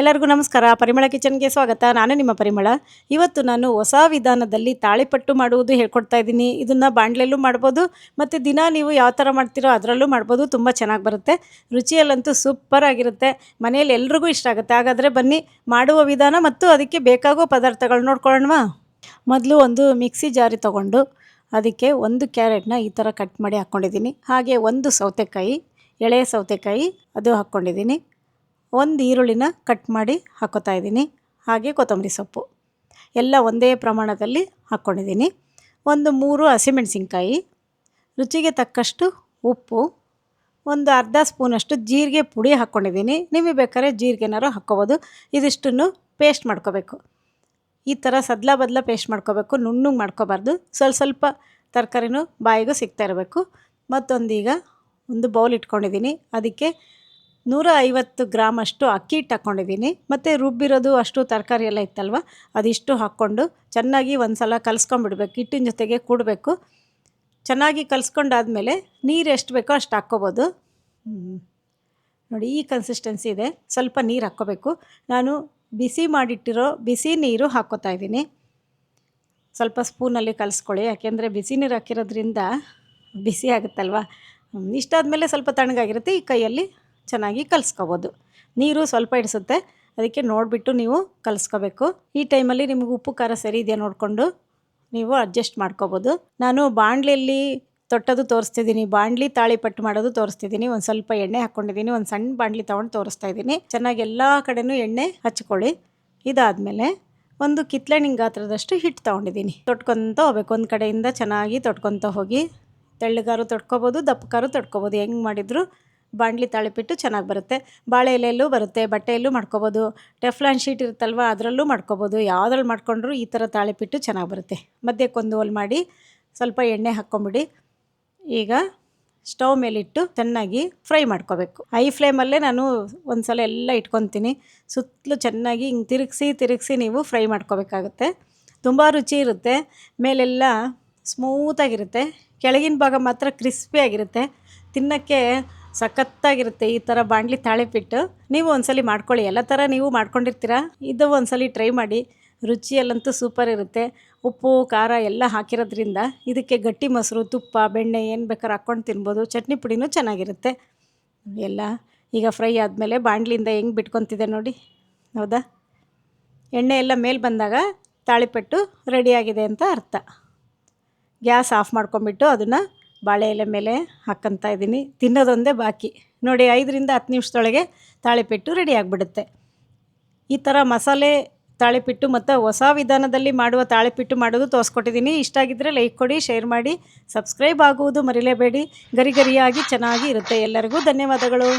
ಎಲ್ಲರಿಗೂ ನಮಸ್ಕಾರ. ಪರಿಮಳ ಕಿಚನ್ಗೆ ಸ್ವಾಗತ. ನಾನು ನಿಮ್ಮ ಪರಿಮಳ. ಇವತ್ತು ನಾನು ಹೊಸ ವಿಧಾನದಲ್ಲಿ ತಾಳಿಪಟ್ಟು ಮಾಡುವುದು ಹೇಳ್ಕೊಡ್ತಾ ಇದ್ದೀನಿ. ಇದನ್ನು ಬಾಣಲೆಲ್ಲೂ ಮಾಡ್ಬೋದು, ಮತ್ತು ದಿನ ನೀವು ಯಾವ ಥರ ಮಾಡ್ತೀರೋ ಅದರಲ್ಲೂ ಮಾಡ್ಬೋದು. ತುಂಬ ಚೆನ್ನಾಗಿ ಬರುತ್ತೆ. ರುಚಿಯಲ್ಲಂತೂ ಸೂಪರ್ ಆಗಿರುತ್ತೆ. ಮನೆಯಲ್ಲಿ ಎಲ್ರಿಗೂ ಇಷ್ಟ ಆಗುತ್ತೆ. ಹಾಗಾದರೆ ಬನ್ನಿ, ಮಾಡುವ ವಿಧಾನ ಮತ್ತು ಅದಕ್ಕೆ ಬೇಕಾಗೋ ಪದಾರ್ಥಗಳು ನೋಡ್ಕೊಳ್ಳೋಣವಾ? ಮೊದಲು ಒಂದು ಮಿಕ್ಸಿ ಜಾರಿ ತೊಗೊಂಡು ಅದಕ್ಕೆ ಒಂದು ಕ್ಯಾರೆಟ್ನ ಈ ಥರ ಕಟ್ ಮಾಡಿ ಹಾಕ್ಕೊಂಡಿದ್ದೀನಿ. ಹಾಗೆ ಒಂದು ಸೌತೆಕಾಯಿ ಎಳೆಯ ಸೌತೆಕಾಯಿ ಅದು ಹಾಕ್ಕೊಂಡಿದ್ದೀನಿ. ಒಂದು ಈರುಳ್ಳಿನ ಕಟ್ ಮಾಡಿ ಹಾಕೋತಾ ಇದ್ದೀನಿ. ಹಾಗೆ ಕೊತ್ತಂಬರಿ ಸೊಪ್ಪು. ಎಲ್ಲ ಒಂದೇ ಪ್ರಮಾಣದಲ್ಲಿ ಹಾಕ್ಕೊಂಡಿದ್ದೀನಿ ಒಂದು ಮೂರು ಹಸಿಮೆಣಸಿನ್ಕಾಯಿ, ರುಚಿಗೆ ತಕ್ಕಷ್ಟು ಉಪ್ಪು, ಒಂದು ಅರ್ಧ ಸ್ಪೂನಷ್ಟು ಜೀರಿಗೆ ಪುಡಿ ಹಾಕ್ಕೊಂಡಿದ್ದೀನಿ ನಿಮಗೆ ಬೇಕಾದ್ರೆ ಜೀರಿಗೆನಾರು ಹಾಕ್ಕೋಬೋದು. ಇದಿಷ್ಟನ್ನು ಪೇಸ್ಟ್ ಮಾಡ್ಕೋಬೇಕು. ಈ ಥರ ಸದ್ಲ ಬದಲ ಪೇಸ್ಟ್ ಮಾಡ್ಕೋಬೇಕು. ನುಣ್ಣಗೆ ಮಾಡ್ಕೋಬಾರ್ದು. ಸ್ವಲ್ಪ ಸ್ವಲ್ಪ ತರಕಾರಿನೂ ಬಾಯಿಗೂ ಸಿಗ್ತಾ ಇರಬೇಕು. ಮತ್ತೊಂದೀಗ ಒಂದು ಬೌಲ್ ಇಟ್ಕೊಂಡಿದ್ದೀನಿ. ಅದಕ್ಕೆ ನೂರ ಐವತ್ತು ಗ್ರಾಮ್ ಅಷ್ಟು ಅಕ್ಕಿ ಹಿಟ್ಟು ಹಾಕ್ಕೊಂಡಿದ್ದೀನಿ ಮತ್ತು ರುಬ್ಬಿರೋದು ಅಷ್ಟು ತರಕಾರಿ ಎಲ್ಲ ಇತ್ತಲ್ವ? ಅದಿಷ್ಟು ಹಾಕ್ಕೊಂಡು ಚೆನ್ನಾಗಿ ಒಂದು ಸಲ ಕಲಿಸ್ಕೊಂಬಿಡ್ಬೇಕು ಹಿಟ್ಟಿನ ಜೊತೆಗೆ ಕೂಡಬೇಕು. ಚೆನ್ನಾಗಿ ಕಲಸ್ಕೊಂಡಾದ್ಮೇಲೆ ನೀರು ಎಷ್ಟು ಬೇಕೋ ಅಷ್ಟು ಹಾಕ್ಕೋಬೋದು. ನೋಡಿ, ಈ ಕನ್ಸಿಸ್ಟೆನ್ಸಿ ಇದೆ. ಸ್ವಲ್ಪ ನೀರು ಹಾಕ್ಕೋಬೇಕು. ನಾನು ಬಿಸಿ ಮಾಡಿಟ್ಟಿರೋ ಬಿಸಿ ನೀರು ಹಾಕ್ಕೋತಾ ಇದ್ದೀನಿ. ಸ್ವಲ್ಪ ಸ್ಪೂನಲ್ಲಿ ಕಲಿಸ್ಕೊಳ್ಳಿ. ಯಾಕೆಂದರೆ ಬಿಸಿ ನೀರು ಹಾಕಿರೋದ್ರಿಂದ ಬಿಸಿ ಆಗುತ್ತಲ್ವ? ಇಷ್ಟಾದ ಇಷ್ಟಾದಮೇಲೆ ಸ್ವಲ್ಪ ತಣ್ಣಗಾಗಿರುತ್ತೆ. ಈ ಕೈಯಲ್ಲಿ ಚೆನ್ನಾಗಿ ಕಲಿಸ್ಕೋಬೋದು. ನೀರು ಸ್ವಲ್ಪ ಇಡಿಸುತ್ತೆ. ಅದಕ್ಕೆ ನೋಡಿಬಿಟ್ಟು ನೀವು ಕಲಿಸ್ಕೋಬೇಕು. ಈ ಟೈಮಲ್ಲಿ ನಿಮಗೆ ಉಪ್ಪು, ಖಾರ ಸರಿ ಇದೆಯಾ ನೋಡಿಕೊಂಡು ನೀವು ಅಡ್ಜಸ್ಟ್ ಮಾಡ್ಕೋಬೋದು. ನಾನು ಬಾಣಲೆಯಲ್ಲಿ ತೊಟ್ಟದು ತೋರಿಸ್ತಿದ್ದೀನಿ. ಬಾಣಲಿ ತಾಳಿಪಟ್ಟು ಮಾಡೋದು ತೋರಿಸ್ತಿದ್ದೀನಿ. ಒಂದು ಸ್ವಲ್ಪ ಎಣ್ಣೆ ಹಾಕ್ಕೊಂಡಿದ್ದೀನಿ ಒಂದು ಸಣ್ಣ ಬಾಣಲಿ ತೊಗೊಂಡು ತೋರಿಸ್ತಾ ಇದ್ದೀನಿ. ಚೆನ್ನಾಗಿ ಎಲ್ಲ ಕಡೆನೂ ಎಣ್ಣೆ ಹಚ್ಕೊಳ್ಳಿ. ಇದಾದಮೇಲೆ ಒಂದು ಕಿತ್ಲೆಣಿಂಗ್ ಗಾತ್ರದಷ್ಟು ಹಿಟ್ಟು ತೊಗೊಂಡಿದ್ದೀನಿ. ತೊಟ್ಕೊತ ಹೋಗ್ಬೇಕು. ಒಂದು ಕಡೆಯಿಂದ ಚೆನ್ನಾಗಿ ತೊಟ್ಕೊತ ಹೋಗಿ ತೆಳ್ಳಗಾರು ತೊಟ್ಕೊಬೋದು ದಪ್ಪಕಾರು ತೊಟ್ಕೊಬೋದು. ಹೆಂಗೆ ಮಾಡಿದ್ರು ಬಾಣಲಿ ತಾಳಿಪಿಟ್ಟು ಚೆನ್ನಾಗಿ ಬರುತ್ತೆ. ಬಾಳೆ ಎಲೆಯಲ್ಲೂ ಬರುತ್ತೆ, ಬಟ್ಟೆಯಲ್ಲೂ ಮಾಡ್ಕೊಬೋದು. ಟೆಫ್ಲಾನ್ ಶೀಟ್ ಇರುತ್ತಲ್ವ, ಅದರಲ್ಲೂ ಮಾಡ್ಕೊಬೋದು. ಯಾವುದ್ರಲ್ಲಿ ಮಾಡ್ಕೊಂಡ್ರೂ ಈ ಥರ ತಾಳಿಪಿಟ್ಟು ಚೆನ್ನಾಗಿ ಬರುತ್ತೆ. ಮಧ್ಯಕ್ಕೊಂದು ಹೋಲ್ ಮಾಡಿ ಸ್ವಲ್ಪ ಎಣ್ಣೆ ಹಾಕ್ಕೊಂಬಿಡಿ. ಈಗ ಸ್ಟವ್ ಮೇಲಿಟ್ಟು ಚೆನ್ನಾಗಿ ಫ್ರೈ ಮಾಡ್ಕೋಬೇಕು. ಹೈ ಫ್ಲೇಮಲ್ಲೇ ನಾನು ಒಂದು ಸಲ ಎಲ್ಲ ಇಟ್ಕೊತೀನಿ. ಸುತ್ತಲೂ ಚೆನ್ನಾಗಿ ಹಿಂಗೆ ತಿರುಗಿಸಿ ತಿರುಗಿಸಿ ನೀವು ಫ್ರೈ ಮಾಡ್ಕೋಬೇಕಾಗುತ್ತೆ. ತುಂಬ ರುಚಿ ಇರುತ್ತೆ. ಮೇಲೆಲ್ಲ ಸ್ಮೂತಾಗಿರುತ್ತೆ. ಕೆಳಗಿನ ಭಾಗ ಮಾತ್ರ ಕ್ರಿಸ್ಪಿಯಾಗಿರುತ್ತೆ. ತಿನ್ನೋಕ್ಕೆ ಸಖತ್ತಾಗಿರುತ್ತೆ ಈ ಥರ ಬಾಣಲಿ ತಾಳೆಪಿಟ್ಟು ನೀವು ಒಂದ್ಸಲಿ ಮಾಡ್ಕೊಳ್ಳಿ. ಎಲ್ಲ ಥರ ನೀವು ಮಾಡ್ಕೊಂಡಿರ್ತೀರಾ? ಇದು ಒಂದ್ಸಲಿ ಟ್ರೈ ಮಾಡಿ. ರುಚಿಯಲ್ಲಂತೂ ಸೂಪರ್ ಇರುತ್ತೆ. ಉಪ್ಪು, ಖಾರ ಎಲ್ಲ ಹಾಕಿರೋದ್ರಿಂದ ಇದಕ್ಕೆ ಗಟ್ಟಿ ಮೊಸರು, ತುಪ್ಪ, ಬೆಣ್ಣೆ ಏನು ಬೇಕಾದ್ರೆ ಹಾಕ್ಕೊಂಡು ತಿನ್ಬೋದು. ಚಟ್ನಿ ಪುಡಿನೂ ಚೆನ್ನಾಗಿರುತ್ತೆ. ಎಲ್ಲ ಈಗ ಫ್ರೈ ಆದಮೇಲೆ ಬಾಣಲಿಯಿಂದ ಹೆಂಗೆ ಬಿಟ್ಕೊತಿದೆ ನೋಡಿ. ಹೌದಾ? ಎಣ್ಣೆ ಎಲ್ಲ ಮೇಲೆ ಬಂದಾಗ ತಾಳಿಪಟ್ಟು ರೆಡಿಯಾಗಿದೆ ಅಂತ ಅರ್ಥ. ಗ್ಯಾಸ್ ಆಫ್ ಮಾಡ್ಕೊಂಬಿಟ್ಟು ಅದನ್ನು ಬಾಳೆ ಎಲೆ ಮೇಲೆ ಹಾಕ್ಕೊತಾ ಇದ್ದೀನಿ. ತಿನ್ನೋದೊಂದೇ ಬಾಕಿ. ನೋಡಿ, ಐದರಿಂದ ಹತ್ತು ನಿಮಿಷದೊಳಗೆ ತಾಳಿಪಿಟ್ಟು ರೆಡಿ ಆಗಿಬಿಡುತ್ತೆ. ಈ ಥರ ಮಸಾಲೆ ತಾಳಿಪಿಟ್ಟು ಮತ್ತು ಹೊಸ ವಿಧಾನದಲ್ಲಿ ಮಾಡುವ ತಾಳಿಪಿಟ್ಟು ಮಾಡೋದು ತೋರಿಸ್ಕೊಟ್ಟಿದ್ದೀನಿ. ಇಷ್ಟ ಆಗಿದ್ದರೆ ಲೈಕ್ ಕೊಡಿ, ಶೇರ್ ಮಾಡಿ, ಸಬ್ಸ್ಕ್ರೈಬ್ ಆಗುವುದು ಮರಿಲೇಬೇಡಿ. ಗರಿಗರಿಯಾಗಿ ಚೆನ್ನಾಗಿ ಇರುತ್ತೆ. ಎಲ್ಲರಿಗೂ ಧನ್ಯವಾದಗಳು.